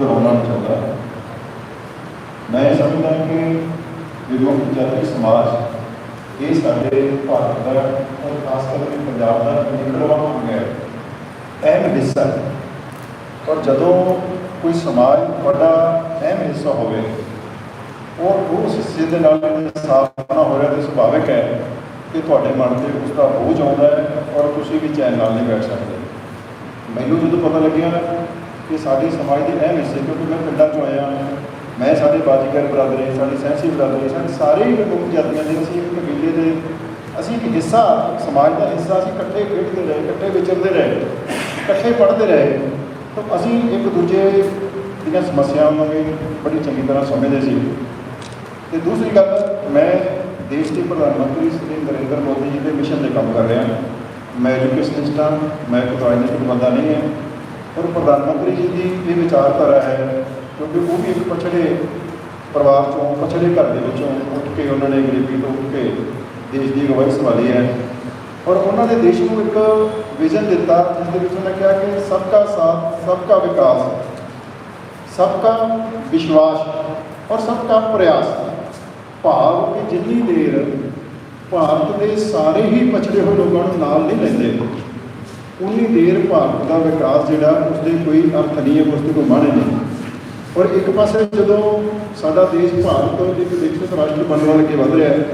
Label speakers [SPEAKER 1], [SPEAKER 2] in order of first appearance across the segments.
[SPEAKER 1] ਦੁਹਰਾਉਣਾ ਨਹੀਂ ਚਾਹੁੰਦਾ ਮੈਂ ਇਹ ਸਮਝਦਾ ਕਿ ਵਿਮੁਕਤ ਜਾਤੀ ਸਮਾਜ, ਇਹ ਸਾਡੇ ਭਾਰਤ ਦਾ ਔਰ ਖਾਸ ਕਰਕੇ ਪੰਜਾਬ ਦਾ ਨਿਕਲਵਾ ਹੋ ਗਿਆ ਅਹਿਮ ਹਿੱਸਾ ਔਰ ਜਦੋਂ ਕੋਈ ਸਮਾਜ ਵੱਡਾ, ਅਹਿਮ ਹਿੱਸਾ ਹੋਵੇ ਔਰ ਉਸ ਹਿੱਸੇ ਦੇ ਨਾਲ ਸਾਫ਼ ਨਾ ਹੋ ਰਿਹਾ ਤੇ ਸੁਭਾਵਿਕ ਹੈ ਕਿ ਤੁਹਾਡੇ ਮਨ ਤੇ ਉਸ ਦਾ ਬੋਝ ਆਉਂਦਾ ਹੈ ਔਰ ਤੁਸੀਂ ਵੀ ਚੈਨ ਨਾਲ ਨਹੀਂ ਬੈਠ ਸਕਦੇ। ਮੈਨੂੰ ਜਦੋਂ ਪਤਾ ਲੱਗਿਆ ਕਿ ਸਾਡੇ ਸਮਾਜ ਦੇ ਅਹਿਮ ਹਿੱਸੇ, ਕਿਉਂਕਿ ਮੈਂ ਪਿੰਡਾਂ ਚੋਂ ਆਇਆ ਮੈਂ ਸਾਡੇ ਬਾਜੀਗਰ ਬਰਾਦਰੀ, ਸਾਡੇ ਸੈਂਸੀ ਬਰਾਦਰੀ, ਸਾਡੇ ਸਾਰੇ ਹੀ ਲੋਕ ਜਾਤੀਆਂ ਦੇ, ਅਸੀਂ ਇੱਕ ਕਬੀਲੇ ਦੇ, ਅਸੀਂ ਇੱਕ ਹਿੱਸਾ, ਸਮਾਜ ਦਾ ਹਿੱਸਾ, ਅਸੀਂ ਇਕੱਠੇ ਖੇਡਦੇ ਰਹੇ, ਇਕੱਠੇ ਵਿਚਰਦੇ ਰਹੇ, ਇਕੱਠੇ ਪੜ੍ਹਦੇ ਰਹੇ, ਤਾਂ ਅਸੀਂ ਇੱਕ ਦੂਜੇ ਦੀਆਂ ਸਮੱਸਿਆਵਾਂ ਨੂੰ ਵੀ ਬੜੀ ਚੰਗੀ ਤਰ੍ਹਾਂ ਸਮਝਦੇ ਸੀ। ਤੇ ਦੂਸਰੀ ਗੱਲ, ਮੈਂ ਦੇਸ਼ ਦੇ ਪ੍ਰਧਾਨ ਮੰਤਰੀ ਸ੍ਰੀ ਨਰਿੰਦਰ ਮੋਦੀ ਜੀ ਦੇ ਮਿਸ਼ਨ 'ਤੇ ਕੰਮ ਕਰ ਰਿਹਾ ਮੈਂ ਐਜੂਕੇਸ਼ਨਿਸਟ ਹਾਂ ਮੈਂ ਕੋਈ ਰਾਜਨੀਤਿਕ ਬੰਦਾ ਨਹੀਂ ਹਾਂ। ਪਰ ਪ੍ਰਧਾਨ ਮੰਤਰੀ ਜੀ ਦੀ ਇਹ ਵਿਚਾਰਧਾਰਾ ਹੈ, ਕਿਉਂਕਿ ਉਹ ਵੀ ਇੱਕ ਪਛੜੇ ਪਰਿਵਾਰ ਚੋਂ, ਪਛੜੇ ਘਰ ਦੇ ਵਿੱਚੋਂ ਉੱਠ ਕੇ ਉਹਨਾਂ ਨੇ ਗਰੀਬੀ ਤੋਂ ਉੱਠ ਕੇ ਦੇਸ਼ ਦੀ ਅਗਵਾਈ ਸੰਭਾਲੀ ਹੈ। ਔਰ ਉਹਨਾਂ ਨੇ ਦੇਸ਼ ਨੂੰ ਇੱਕ ਵਿਜ਼ਨ ਦਿੱਤਾ, ਜਿਸ ਦੇ ਵਿੱਚ ਉਹਨਾਂ ਕਿਹਾ ਕਿ ਸਭ ਕਾ ਸਾਥ ਸਭ ਕਾ ਵਿਕਾਸ ਸਭ ਕਾ ਵਿਸ਼ਵਾਸ ਔਰ ਸਭ ਕਾ ਪ੍ਰਯਾਸ। ਭਾਵ ਕਿ ਜਿੰਨੀ ਦੇਰ ਭਾਰਤ ਦੇ ਸਾਰੇ ਹੀ ਪਛੜੇ ਹੋਏ ਲੋਕਾਂ ਨੂੰ ਨਾਲ ਨਹੀਂ ਲੈਂਦੇ ਉਨੀ ਦੇਰ ਭਾਰਤ ਦਾ ਵਿਕਾਸ ਜਿਹੜਾ, ਉਸਦੇ ਕੋਈ ਅਰਥ ਨਹੀਂ ਹੈ ਉਸਦੇ ਕੋਈ ਮਾਣੇ ਨਹੀਂ। ਔਰ ਇੱਕ ਪਾਸੇ ਜਦੋਂ ਸਾਡਾ ਦੇਸ਼ ਭਾਰਤ ਤੋਂ ਇੱਕ ਵਿਕਸਿਤ ਰਾਸ਼ਟਰ ਬਣਨ ਵੱਲ ਅੱਗੇ ਵਧ ਰਿਹਾ ਹੈ,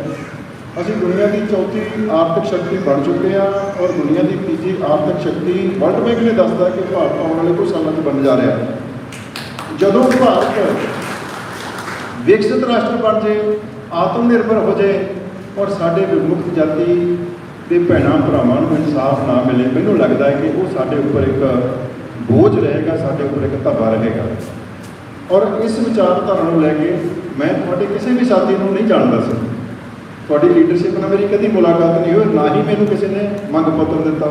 [SPEAKER 1] ਅਸੀਂ ਦੁਨੀਆ ਦੀ ਚੌਥੀ ਆਰਥਿਕ ਸ਼ਕਤੀ ਬਣ ਚੁੱਕੇ ਹਾਂ ਔਰ ਦੁਨੀਆ ਦੀ ਤੀਜੀ ਆਰਥਿਕ ਸ਼ਕਤੀ ਵਰਲਡ ਬੈਂਕ ਨੇ ਦੱਸਦਾ ਕਿ ਭਾਰਤ ਆਉਣ ਵਾਲੇ ਕੁਝ ਸਾਲਾਂ 'ਚ ਬਣ ਜਾ ਰਿਹਾ ਹੈ। ਜਦੋਂ ਭਾਰਤ ਵਿਕਸਿਤ ਰਾਸ਼ਟਰ ਬਣ ਜੇ ਆਤਮ ਨਿਰਭਰ ਹੋ ਜਾਏ ਔਰ ਸਾਡੇ ਵਿਮੁਕਤ ਜਾਤੀ ਦੇ ਭੈਣਾਂ ਭਰਾਵਾਂ ਨੂੰ ਇਨਸਾਫ ਨਾ ਮਿਲੇ। ਮੈਨੂੰ ਲੱਗਦਾ ਹੈ ਕਿ ਉਹ ਸਾਡੇ ਉੱਪਰ ਇੱਕ ਬੋਝ ਰਹੇਗਾ, ਸਾਡੇ ਉੱਪਰ ਇੱਕ ਧੱਬਾ ਰਹੇਗਾ। ਔਰ ਇਸ ਵਿਚਾਰਧਾਰਾ ਨੂੰ ਲੈ ਕੇ ਮੈਂ ਤੁਹਾਡੇ ਕਿਸੇ ਵੀ ਸਾਥੀ ਨੂੰ ਨਹੀਂ ਜਾਣਦਾ ਸੀ। ਤੁਹਾਡੀ ਲੀਡਰਸ਼ਿਪ ਨਾਲ ਮੇਰੀ ਕਦੀ ਮੁਲਾਕਾਤ ਨਹੀਂ ਹੋਈ, ਨਾ ਹੀ ਮੈਨੂੰ ਕਿਸੇ ਨੇ ਮੰਗ ਪੱਤਰ ਦਿੱਤਾ।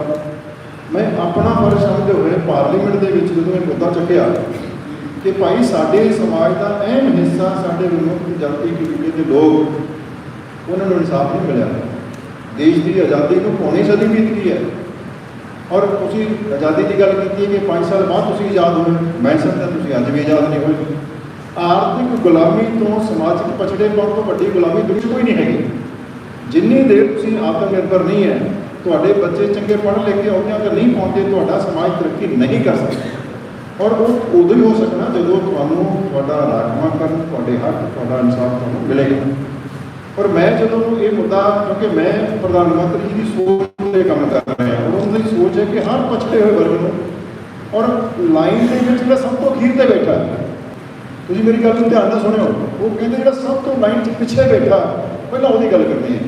[SPEAKER 1] ਮੈਂ ਆਪਣਾ ਫਰਜ਼ ਸਮਝਦੇ ਹੋਏ ਪਾਰਲੀਮੈਂਟ ਦੇ ਵਿੱਚ ਜਦੋਂ ਇਹ ਮੁੱਦਾ ਚੱਕਿਆ ਕਿ ਭਾਈ ਸਾਡੇ ਸਮਾਜ ਦਾ ਅਹਿਮ ਹਿੱਸਾ ਸਾਡੇ ਵਿਮੁਕਤ ਜਾਤੀ ਕਬੀਲੇ ਦੇ ਲੋਕ, ਉਹਨਾਂ ਨੂੰ ਇਨਸਾਫ ਨਹੀਂ ਮਿਲਿਆ। ਦੇਸ਼ ਦੀ ਆਜ਼ਾਦੀ ਨੂੰ ਪੌਣੀ ਸਦੀ ਬੀਤ ਗਈ ਹੈ। ਔਰ ਤੁਸੀਂ ਆਜ਼ਾਦੀ ਦੀ ਗੱਲ ਕੀਤੀ ਹੈ ਕਿ 5 ਸਾਲ ਬਾਅਦ ਤੁਸੀਂ ਆਜ਼ਾਦ ਹੋਏ। ਮੈਂ ਸਮਝਦਾ ਤੁਸੀਂ ਅੱਜ ਵੀ ਆਜ਼ਾਦ ਨਹੀਂ ਹੋਏ। ਆਰਥਿਕ ਗੁਲਾਮੀ ਤੋਂ ਸਮਾਜਿਕ ਪਛੜੇਪਣ ਤੋਂ ਵੱਡੀ ਗੁਲਾਮੀ ਦੁਨੀਆ ਕੋਈ ਨਹੀਂ ਹੈਗੀ। ਜਿੰਨੀ ਦੇਰ ਤੁਸੀਂ ਆਤਮ ਨਿਰਭਰ ਨਹੀਂ ਹੈ, ਤੁਹਾਡੇ ਬੱਚੇ ਚੰਗੇ ਪੜ੍ਹ ਲਿਖ ਕੇ ਅਹੁਦਿਆਂ ਤੇ ਨਹੀਂ ਪਹੁੰਚਦੇ ਤੁਹਾਡਾ ਸਮਾਜ ਤਰੱਕੀ ਨਹੀਂ ਕਰ ਸਕਦਾ। ਔਰ ਉਹ ਉਦੋਂ ਹੀ ਹੋ ਸਕਣਾ ਜਦੋਂ ਤੁਹਾਨੂੰ ਤੁਹਾਡਾ ਰਾਖਵਾਂਕਰਨ ਤੁਹਾਡੇ ਹੱਕ, ਤੁਹਾਡਾ ਇਨਸਾਫ ਤੁਹਾਨੂੰ ਮਿਲੇਗਾ। ਔਰ ਮੈਂ ਜਦੋਂ ਇਹ ਮੁੱਦਾ, ਕਿਉਂਕਿ ਮੈਂ ਪ੍ਰਧਾਨ ਮੰਤਰੀ ਜੀ ਦੀ ਸੋਚ ਤੇ ਕੰਮ ਕਰ ਰਿਹਾ ਹਾਂ ਉਹਨਾਂ ਦੀ ਸੋਚ ਹੈ ਕਿ ਹਰ ਪਛੜੇ ਹੋਏ ਵਰਗ ਨੂੰ, ਔਰ ਲਾਈਨ ਦੇ ਵਿੱਚ ਜਿਹੜਾ ਸਭ ਤੋਂ ਅਖੀਰ ਤੇ ਬੈਠਾ। ਤੁਸੀਂ ਮੇਰੀ ਗੱਲ ਨੂੰ ਧਿਆਨ ਨਾਲ ਸੁਣਿਓ। ਉਹ ਕਹਿੰਦੇ ਜਿਹੜਾ ਸਭ ਤੋਂ ਲਾਈਨ 'ਚ ਪਿੱਛੇ ਬੈਠਾ, ਪਹਿਲਾਂ ਉਹਦੀ ਗੱਲ ਕਰਨੀ ਹੈ।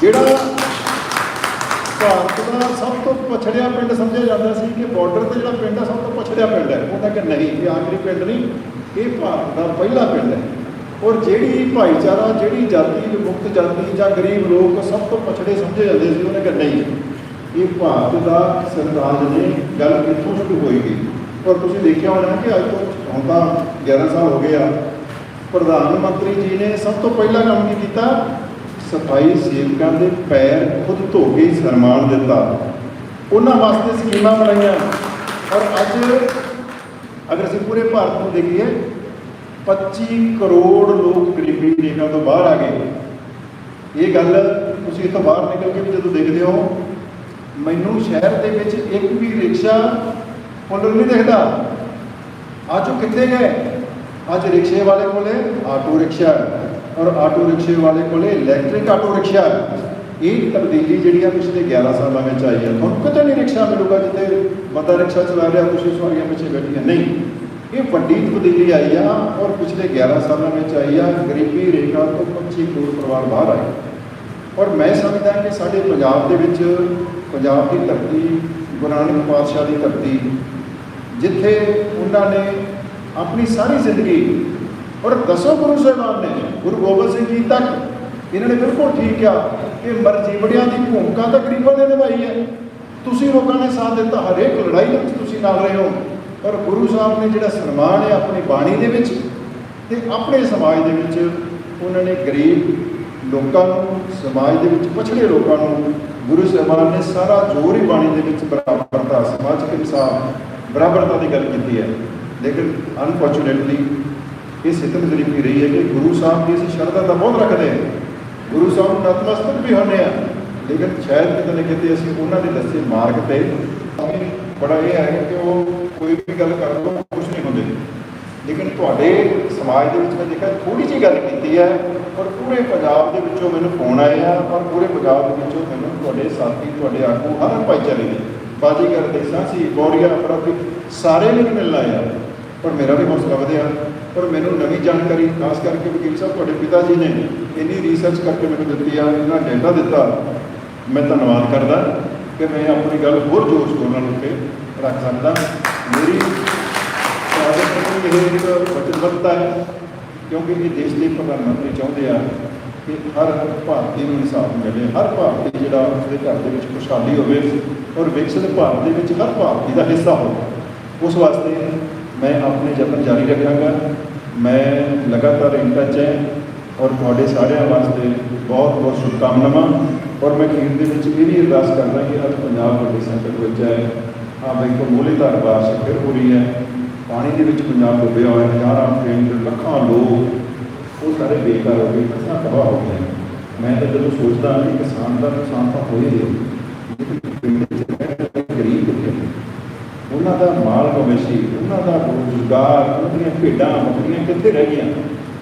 [SPEAKER 1] ਜਿਹੜਾ ਭਾਰਤ ਦਾ ਸਭ ਤੋਂ ਪਛੜਿਆ ਪਿੰਡ ਸਮਝਿਆ ਜਾਂਦਾ ਸੀ ਕਿ ਬਾਰਡਰ ਤੇ ਜਿਹੜਾ ਪਿੰਡ ਹੈ, ਸਭ ਤੋਂ ਪਛੜਿਆ ਪਿੰਡ ਹੈ। ਉਹ ਤਾਂ ਕਿ ਨਹੀਂ, ਇਹ ਆਖਰੀ ਪਿੰਡ ਨਹੀਂ, ਇਹ ਭਾਰਤ ਦਾ ਪਹਿਲਾ ਪਿੰਡ ਹੈ। ਔਰ ਜਿਹੜੀ ਭਾਈਚਾਰਾ, ਜਿਹੜੀ ਜਾਤੀ ਮੁਕਤ ਜਾਤੀ ਜਾਂ ਗਰੀਬ ਲੋਕ ਸਭ ਤੋਂ ਪਛੜੇ ਸਮਝੇ ਜਾਂਦੇ ਸੀ, ਉਹਨੇ ਕਿ ਨਹੀਂ। ਇਹ ਭਾਰਤ ਦਾ ਸਰਤਾਜ ਨੇ ਗੱਲ ਕਿੱਥੋਂ ਸ਼ੁਰੂ ਹੋਏਗੀ ਔਰ ਤੁਸੀਂ ਦੇਖਿਆ ਹੋਣਾ ਕਿ ਅੱਜ ਤੋਂ ਹੁਣ ਤਾਂ 11 ਸਾਲ ਹੋ ਗਏ ਆ। ਪ੍ਰਧਾਨ ਮੰਤਰੀ ਜੀ ਨੇ ਸਭ ਤੋਂ ਪਹਿਲਾ ਕੰਮ ਕੀ ਕੀਤਾ। ਸਫ਼ਾਈ ਸੇਵਕਾਂ ਦੇ ਪੈਰ ਖੁਦ ਧੋ ਕੇ ਸਨਮਾਨ ਦਿੱਤਾ। ਉਹਨਾਂ ਵਾਸਤੇ ਸਕੀਮਾਂ ਬਣਾਈਆਂ। ਔਰ ਅੱਜ, ਅਗਰ ਅਸੀਂ ਪੂਰੇ ਭਾਰਤ ਨੂੰ ਦੇਖੀਏ 25 ਕਰੋੜ ਲੋਕ ਗਰੀਬੀ ਰੇਖਾ ਤੋਂ ਬਾਹਰ ਆ ਗਏ। ਇਹ ਗੱਲ ਤੁਸੀਂ ਇੱਥੋਂ ਬਾਹਰ ਨਿਕਲ ਕੇ ਵੀ ਜਦੋਂ ਦੇਖਦੇ ਹੋ, ਮੈਨੂੰ ਸ਼ਹਿਰ ਦੇ ਵਿੱਚ ਇੱਕ ਵੀ ਰਿਕਸ਼ਾ ਪੁੱਲ ਨਹੀਂ ਦਿਖਦਾ। ਅੱਜ ਉਹ ਕਿੱਥੇ ਗਏ? ਅੱਜ ਰਿਕਸ਼ੇ ਵਾਲੇ ਕੋਲੇ ਆਟੋ ਰਿਕਸ਼ਾ ਔਰ ਆਟੋ ਰਿਕਸ਼ੇ ਵਾਲੇ ਕੋਲੇ ਇਲੈਕਟ੍ਰਿਕ ਆਟੋ ਰਿਕਸ਼ਾ ਇਹ ਤਬਦੀਲੀ ਜਿਹੜੀ ਆ ਪਿਛਲੇ 11 ਸਾਲਾਂ ਵਿੱਚ ਆਈ ਹੈ। ਤੁਹਾਨੂੰ ਕਿਤੇ ਨਹੀਂ ਰਿਕਸ਼ਾ ਮਿਲੂਗਾ ਜਿੱਥੇ ਬੰਦਾ ਰਿਕਸ਼ਾ ਚਲਾ ਰਿਹਾ ਕੁਛ ਸਵਾਰੀਆਂ ਪਿੱਛੇ ਬੈਠੀਆਂ। ਨਹੀਂ। ਇਹ ਵੱਡੀ ਤਬਦੀਲੀ ਆਈ ਆ ਔਰ ਪਿਛਲੇ 11 ਸਾਲਾਂ ਵਿੱਚ ਆਈ ਆ, ਗਰੀਬੀ ਰੇਖਾ ਤੋਂ 25 ਕਰੋੜ ਪਰਿਵਾਰ ਬਾਹਰ ਆਏ। ਔਰ ਮੈਂ ਸਮਝਦਾ ਕਿ ਸਾਡੇ ਪੰਜਾਬ ਦੇ ਵਿੱਚ ਪੰਜਾਬ ਦੀ ਧਰਤੀ, ਗੁਰੂ ਨਾਨਕ ਪਾਤਸ਼ਾਹ ਦੀ ਧਰਤੀ, ਜਿੱਥੇ ਉਹਨਾਂ ਨੇ ਆਪਣੀ ਸਾਰੀ ਜ਼ਿੰਦਗੀ, ਔਰ ਦਸੋਂ ਗੁਰੂ ਸਾਹਿਬਾਨ ਨੇ, ਗੁਰੂ ਗੋਬਿੰਦ ਸਿੰਘ ਜੀ ਤੱਕ, ਇਹਨਾਂ ਨੇ ਬਿਲਕੁਲ ਠੀਕ ਕਿਹਾ ਕਿ ਮਰਜੀਵੜਿਆਂ ਦੀ ਭੂਮਿਕਾ ਤਾਂ ਗਰੀਬਾਂ ਨੇ ਨਿਭਾਈ ਹੈ। ਤੁਸੀਂ ਲੋਕਾਂ ਨੇ ਸਾਥ ਦਿੱਤਾ, ਹਰੇਕ ਲੜਾਈ ਵਿੱਚ ਤੁਸੀਂ ਨਾਲ ਰਹੇ ਹੋ। ਪਰ ਗੁਰੂ ਸਾਹਿਬ ਨੇ ਜਿਹੜਾ ਸਨਮਾਨ ਹੈ ਆਪਣੀ ਬਾਣੀ ਦੇ ਵਿੱਚ ਤੇ ਆਪਣੇ ਸਮਾਜ ਦੇ ਵਿੱਚ, ਉਹਨਾਂ ਨੇ ਗਰੀਬ ਲੋਕਾਂ ਨੂੰ, ਸਮਾਜ ਦੇ ਵਿੱਚ ਪਛੜੇ ਲੋਕਾਂ ਨੂੰ ਗੁਰੂ ਸਾਹਿਬਾਨ ਨੇ ਸਾਰਾ ਜ਼ੋਰ ਹੀ ਬਾਣੀ ਦੇ ਵਿੱਚ ਬਰਾਬਰਤਾ ਸਮਾਜਿਕ ਇਨਸਾਫ ਬਰਾਬਰਤਾ ਦੀ ਗੱਲ ਕੀਤੀ ਹੈ। ਲੇਕਿਨ ਅਨਫੋਰਚੂਨੇਟਲੀ ਇਹ ਸਿੱਤਮ ਜ਼ਰੀਫੀ ਰਹੀ ਹੈ ਕਿ ਗੁਰੂ ਸਾਹਿਬ ਦੀ ਅਸੀਂ ਸ਼ਰਧਾ ਤਾਂ ਬਹੁਤ ਰੱਖਦੇ ਹਾਂ। ਗੁਰੂ ਸਾਹਿਬ ਨਤਮਸਤਕ ਵੀ ਹੁੰਦੇ ਆ ਲੇਕਿਨ ਸ਼ਾਇਦ ਕਿਤੇ ਨਾ ਕਿਤੇ ਅਸੀਂ ਉਹਨਾਂ ਦੇ ਦੱਸੇ ਮਾਰਗ ਤੇ ਅਸੀਂ ਬੜਾ ਇਹ ਹੈ ਕਿ ਉਹ ਕੋਈ ਵੀ ਗੱਲ ਕਰ ਲਓ ਕੁਝ ਨਹੀਂ ਹੁੰਦੇ। ਲੇਕਿਨ ਤੁਹਾਡੇ ਸਮਾਜ ਦੇ ਵਿੱਚ ਮੈਂ ਦੇਖਿਆ ਥੋੜੀ ਜਿਹੀ ਗੱਲ ਕੀਤੀ ਹੈ ਔਰ ਪੂਰੇ ਪੰਜਾਬ ਦੇ ਵਿੱਚੋਂ ਮੈਨੂੰ ਫੋਨ ਆਏ ਆ ਔਰ ਪੂਰੇ ਪੰਜਾਬ ਦੇ ਵਿੱਚੋਂ ਮੈਨੂੰ ਤੁਹਾਡੇ ਸਾਥੀ, ਤੁਹਾਡੇ ਆਗੂ ਹਰ ਭਾਈਚਾਰੇ ਦੇ ਬਾਜੀਗਰ ਦੇ ਸਾਂਸੀ ਬੋੜੀਆ ਪ੍ਰਤੀ ਸਾਰੇ ਮੈਨੂੰ ਮਿਲਣ ਆਏ ਆ। ਪਰ ਮੇਰਾ ਵੀ ਹੌਸਲਾ ਵਧਿਆ। ਪਰ ਮੈਨੂੰ ਨਵੀਂ ਜਾਣਕਾਰੀ, ਖਾਸ ਕਰਕੇ ਵਕੀਲ ਸਾਹਿਬ, ਤੁਹਾਡੇ ਪਿਤਾ ਜੀ ਨੇ ਇੰਨੀ ਰਿਸਰਚ ਕਰਕੇ ਮੈਨੂੰ ਦਿੱਤੀ ਆ, ਇੰਨਾ ਡੇਟਾ ਦਿੱਤਾ। ਮੈਂ ਧੰਨਵਾਦ ਕਰਦਾ। ਕਿ ਮੈਂ ਆਪਣੀ ਗੱਲ ਹੋਰ ਜ਼ੋਰ ਸ਼ੋਰ ਨਾਲ ਉੱਤੇ ਰੱਖ ਸਕਦਾ। ਮੇਰੀ ਸਾਡੇ ਇਹ ਇੱਕ ਵਚਨਬੱਧਤਾ ਹੈ, ਕਿਉਂਕਿ ਇਹ ਦੇਸ਼ ਦੇ ਪ੍ਰਧਾਨ ਮੰਤਰੀ ਚਾਹੁੰਦੇ ਆ ਕਿ ਹਰ ਭਾਰਤੀ ਨੂੰ ਇਨਸਾਫ ਮਿਲੇ, ਹਰ ਭਾਰਤੀ ਜਿਹੜਾ ਉਸਦੇ ਘਰ ਦੇ ਵਿੱਚ ਖੁਸ਼ਹਾਲੀ ਹੋਵੇ ਔਰ ਵਿਕਸਿਤ ਭਾਰਤ ਦੇ ਵਿੱਚ ਹਰ ਭਾਰਤੀ ਦਾ ਹਿੱਸਾ ਹੋਵੇ। ਉਸ ਵਾਸਤੇ ਮੈਂ ਆਪਣੇ ਯਤਨ ਜਾਰੀ ਰੱਖਾਂਗਾ। ਮੈਂ ਲਗਾਤਾਰ ਇਨ ਟੱਚ ਹੈ। ਔਰ ਤੁਹਾਡੇ ਸਾਰਿਆਂ ਵਾਸਤੇ ਬਹੁਤ ਬਹੁਤ ਸ਼ੁਭਕਾਮਨਾਵਾਂ। ਔਰ ਮੈਂ ਖੀਰ ਦੇ ਵਿੱਚ ਇਹ ਵੀ ਅਰਦਾਸ ਕਰਦਾ ਕਿ ਅੱਜ ਪੰਜਾਬ ਵੱਡੇ ਸੰਕਟ ਵਿੱਚ ਹੈ। ਆ ਬਈ ਕਮੂਲੀ ਧਾਰ ਬਾਰਿਸ਼ ਫਿਰ ਹੋ ਰਹੀ ਹੈ। ਪਾਣੀ ਦੇ ਵਿੱਚ ਪੰਜਾਬ ਡੁੱਬਿਆ ਹੋਇਆ ਹਜ਼ਾਰਾਂ ਪਿੰਡ, ਲੱਖਾਂ ਲੋਕ ਉਹ ਸਾਰੇ ਬੇਕਾਰ ਹੋ ਗਏ ਫਸਲਾਂ ਤਬਾਹ ਹੋ ਗਏ। ਮੈਂ ਤਾਂ ਜਦੋਂ ਸੋਚਦਾ ਕਿ ਕਿਸਾਨ ਦਾ ਨੁਕਸਾਨ ਤਾਂ ਹੋਈ ਹੀ ਪਿੰਡ ਗਰੀਬ ਕਿੱਥੇ ਉਹਨਾਂ ਦਾ ਮਾਲ ਮਵੇਸ਼ੀ ਉਹਨਾਂ ਦਾ ਰੋਜ਼ਗਾਰ, ਉਹਨਾਂ ਦੀਆਂ ਭੇਡਾਂ, ਬੱਕਰੀਆਂ ਕਿੱਥੇ ਰਹਿ ਗਈਆਂ?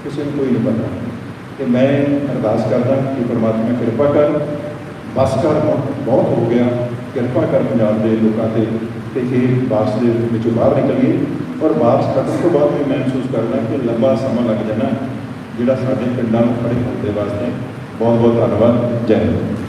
[SPEAKER 1] ਕਿਸੇ ਨੂੰ ਕੋਈ ਨਹੀਂ ਪਤਾ। ਤੇ ਮੈਂ ਅਰਦਾਸ ਕਰਦਾ ਕਿ ਪਰਮਾਤਮਾ ਕਿਰਪਾ ਕਰ ਬਸ ਕਰ ਬਹੁਤ ਹੋ ਗਿਆ। ਕਿਰਪਾ ਕਰ ਪੰਜਾਬ ਦੇ ਲੋਕਾਂ ਤੇ ਤੇ ਇਹ ਬਾਰਿਸ਼ ਦੇ ਵਿੱਚੋਂ ਬਾਹਰ ਨਿਕਲੀਏ। ਔਰ ਬਾਰਿਸ਼ ਖਤਮ ਤੋਂ ਬਾਅਦ ਵੀ ਮਹਿਸੂਸ ਕਰਦਾ ਕਿ ਲੰਬਾ ਸਮਾਂ ਲੱਗ ਜਾਣਾ ਜਿਹੜਾ ਸਾਡੇ ਪਿੰਡਾਂ ਨੂੰ ਖੜੇ ਹੋਣ ਦੇ ਵਾਸਤੇ। ਬਹੁਤ ਬਹੁਤ ਧੰਨਵਾਦ। ਜੈ ਹਿੰਦ।